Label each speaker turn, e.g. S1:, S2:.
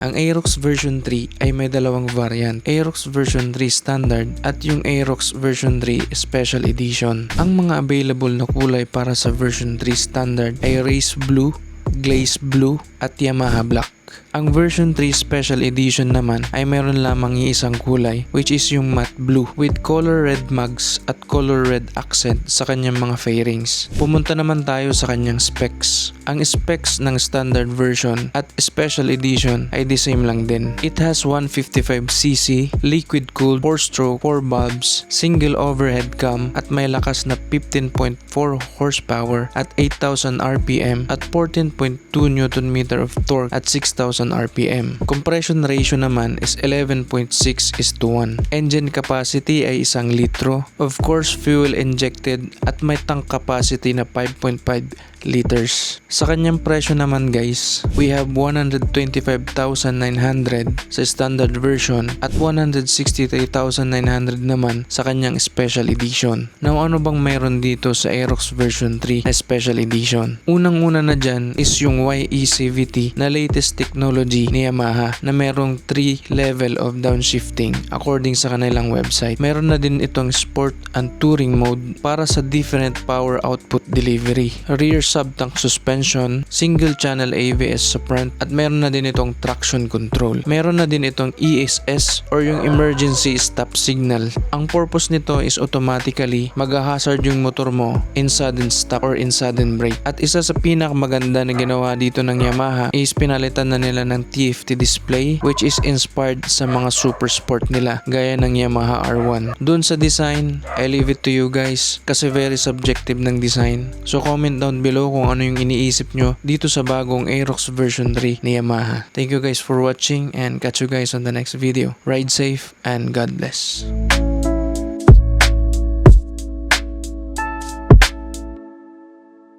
S1: Ang Aerox version 3 ay may dalawang variant, Aerox version 3 standard at yung Aerox version 3 special edition. Ang mga available na kulay para sa version 3 standard ay Race Blue, Glaze Blue at Yamaha Black. Ang version 3 special edition naman ay meron lamang isang kulay which is yung matte blue with color red mugs at color red accent sa kanyang mga fairings. Pumunta naman tayo sa kanyang specs. Ang specs ng standard version at special edition ay the same lang din. It has 155cc, liquid cooled, 4 stroke, 4 bulbs, single overhead cam at may lakas na 15.4 horsepower at 8,000 RPM at 14.2 Nm of torque at 6,000 RPM. Compression ratio naman is 11.6 is to 1. Engine capacity ay isang litro. Of course, fuel injected at may tank capacity na 5.5 liters. Sa kanyang presyo naman guys, we have 125,900 sa standard version at 163,900 naman sa kanyang special edition. Now ano bang meron dito sa Aerox version 3 na special edition? Unang-una na dyan is yung YE CVT na latest technology ni Yamaha na merong 3 level of downshifting according sa kanilang website. Meron na din itong sport and touring mode para sa different power output delivery. Rear sub-tank suspension, single channel ABS sa front at meron na din itong traction control. Meron na din itong ESS or yung emergency stop signal. Ang purpose nito is automatically mag-hazard yung motor mo in sudden stop or in sudden brake. At isa sa pinakamaganda na ginawa dito ng Yamaha is pinalitan na nila ng TFT display which is inspired sa mga super sport nila gaya ng Yamaha R1. Doon sa design, I leave it to you guys kasi very subjective ng design. So comment down below kung ano yung iniisip nyo dito sa bagong Aerox version 3 ni Yamaha. Thank you guys for watching and catch you guys on the next video. Ride safe and God bless.